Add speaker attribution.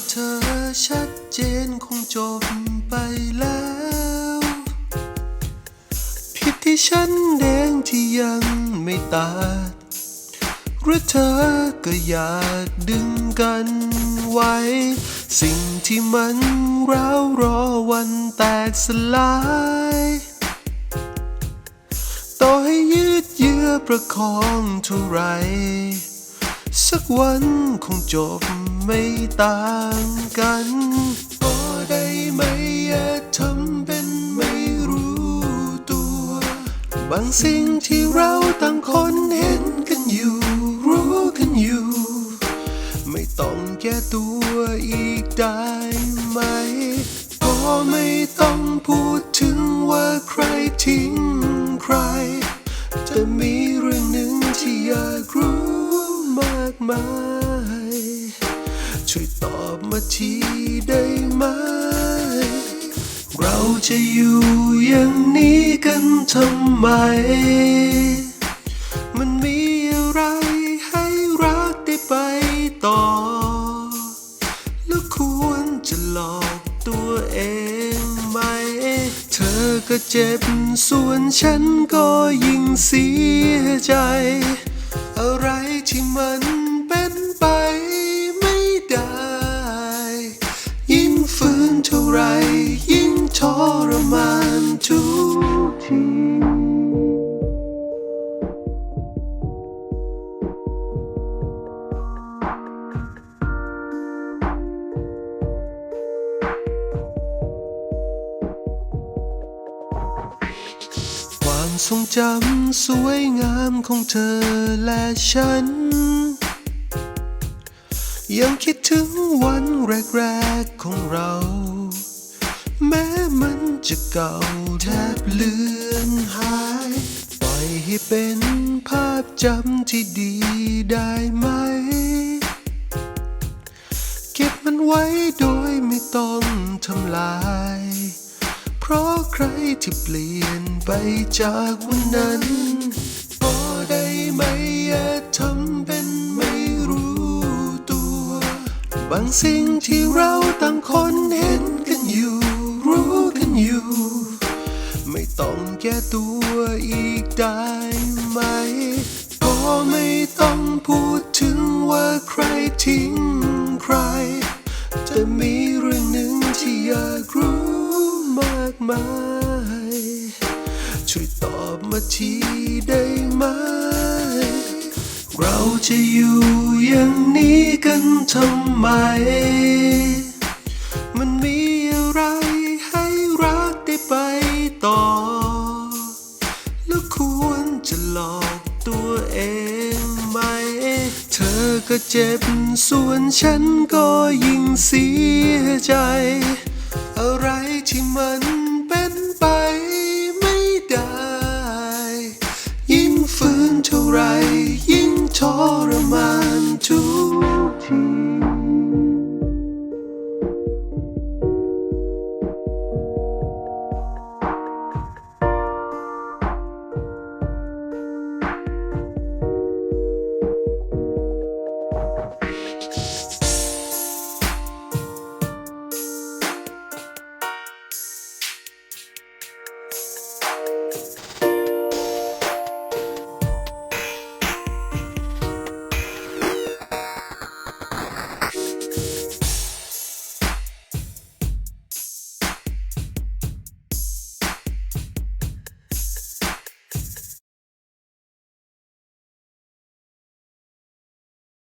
Speaker 1: ว่าเธอชัดเจนคงจบไปแล้ว ผิดที่ฉันเองที่ยังไม่ตัดหรือเธอก็อยากดึงกันไว้ สิ่งที่มันร้าวรอวันแตกสลายต่อให้ยืดเยื้อประคองเท่าไร สักวันคงจบไม่ต่างกันพอได้ไหมอย่าทำเป็นไม่รู้ตัว บางสิ่งที่เราต่าง มากมช่วยตอบมาทีได้ไหม เราจะอยู่อย่างนี้กันทำไม มันมีอะไรให้รักได้ไปต่อ แล้วควรจะหลอกตัวเองไหม เธอก็เจ็บส่วนฉันก็ยิ่งเสีย ทรงจำสวยงามของเธอและฉัน ยังคิดถึงวันแรกๆของเรา แม้มันจะเก่าแทบเลือนหาย ปล่อยให้เป็นภาพจำที่ดีได้ไหม เก็บมันไว้โดยไม่ต้องทำลาย ราะใครที่เปลี่ยนไปจากวันนั้นพอได้ไหมอย่าทำเป็นไม่รู้ตัว บางสิ่งที่เราต่างคนเห็นกันอยู่ รู้กันอยู่ ไม่ต้องแก้ตัวอีกได้ไหม ก็ไม่ต้องพูดถึงว่าใครทิ้ง มากมช่วยตอบมาทีได้ไหม เราจะอยู่อย่างนี้กันทำไม มันมีอะไรให้รักได้ไปต่อ แล้วควรจะหลอกตัวเองไหม เธอก็เจ็บส่วนฉันก็ยิ่งเสียใจ อะไรที่มัน เป็นไปไม่ได้ ยิ่งฝืนเท่าไร ยิ่งทรมาน